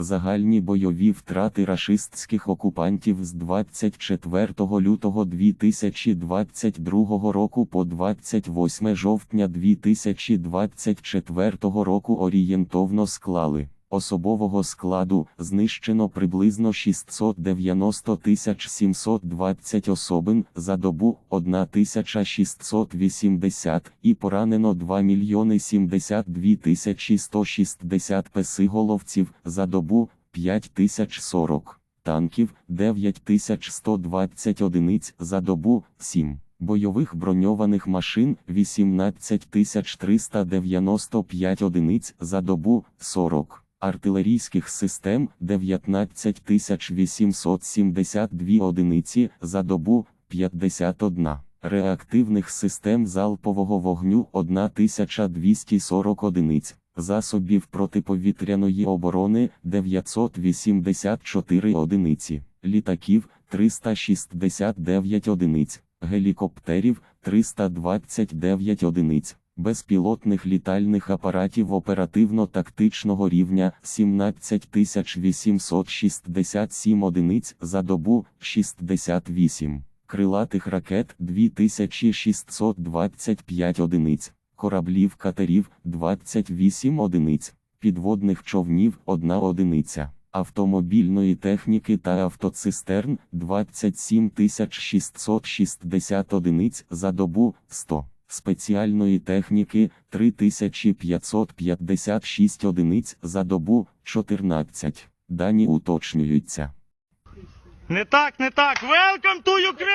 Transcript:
Загальні бойові втрати рашистських окупантів з 24 лютого 2022 року по 28 жовтня 2024 року орієнтовно склали. Особового складу знищено приблизно 690 720 особин за добу 1680 і поранено 2 мільйони 72 160 песиголовців за добу 5040 танків 9120 одиниць за добу 7. Бойових броньованих машин 18395 одиниць за добу 40, артилерійських систем 19872 одиниці за добу 51, реактивних систем залпового вогню 1240 одиниць, засобів протиповітряної оборони 984 одиниці, літаків 369 одиниць, гелікоптерів 329 одиниць, безпілотних літальних апаратів оперативно-тактичного рівня 17867 одиниць за добу 68, крилатих ракет 2625 одиниць, кораблів катерів 28 одиниць, підводних човнів 1 одиниця. Автомобільної техніки та автоцистерн 27 660 одиниць за добу 100, спеціальної техніки 3556 одиниць за добу 14. Дані уточнюються. Не так, не так. Welcome to Ukraine!